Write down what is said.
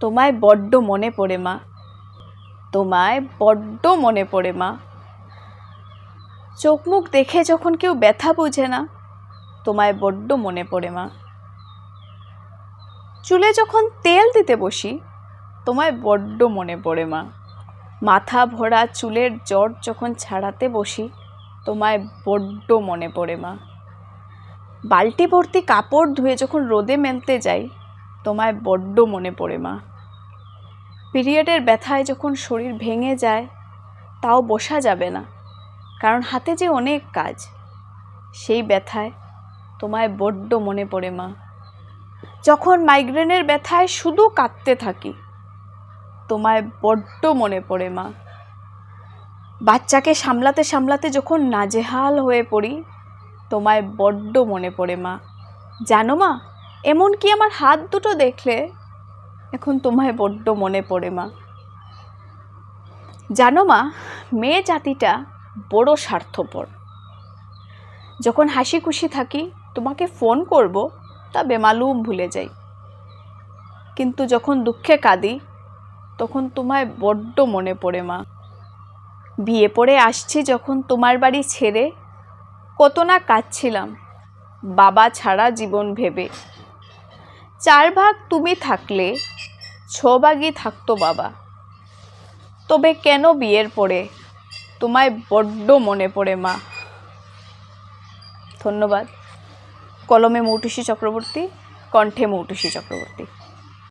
তোমায় বড্ড মনে পড়ে মা। তোমায় বড্ড মনে পড়ে মা। চোখ মুখ দেখে যখন কেউ ব্যথা বোঝে না, তোমায় বড্ড মনে পড়ে মা। চুলে যখন তেল দিতে বসি, তোমায় বড্ড মনে পড়ে মা। মাথা ভরা চুলের জট যখন ছাড়াতে বসি, তোমায় বড্ড মনে পড়ে মা। বালতি ভর্তি কাপড় ধুয়ে যখন রোদে মেলতে যাই তোমায় বড্ড মনে পড়ে, মা। পিরিয়ডের ব্যথায় যখন শরীর ভেঙে যায়, তাও বসা যাবে না, কারণ হাতে যে অনেক কাজ, সেই ব্যথায় তোমায় বড্ড মনে পড়ে, মা। যখন মাইগ্রেনের ব্যথায় শুধু কাঁদতে থাকি, তোমায় বড্ড মনে পড়ে, মা। বাচ্চাকে সামলাতে সামলাতে যখন নাজেহাল হয়ে পড়ি, তোমায় বড্ড মনে পড়ে, মা। জানো, মা এমনকি আমার হাত দুটো দেখলে এখন তোমায় বড্ড মনে পড়ে, মা। জানো, মা, মেয়ে জাতিটা বড় স্বার্থপর। যখন হাসি খুশি থাকি, তোমাকে ফোন করব, তা বেমালুম ভুলে যাই। কিন্তু যখন দুঃখে কাঁদি, তখন তোমায় বড্ড মনে পড়ে, মা। বিয়ে পড়ে আসছি যখন তোমার বাড়ি ছেড়ে, কত না কাঁদছিলাম, বাবা ছাড়া জীবন ভেবে। চার ভাগ তুমি থাকলে ছ ভাগই থাকতো বাবা। তবে কেন বিয়ের পরে? তোমায় বড্ড মনে পড়ে মা। ধন্যবাদ। কলমে মৌটুসী চক্রবর্তী, কণ্ঠে মৌটুসী চক্রবর্তী।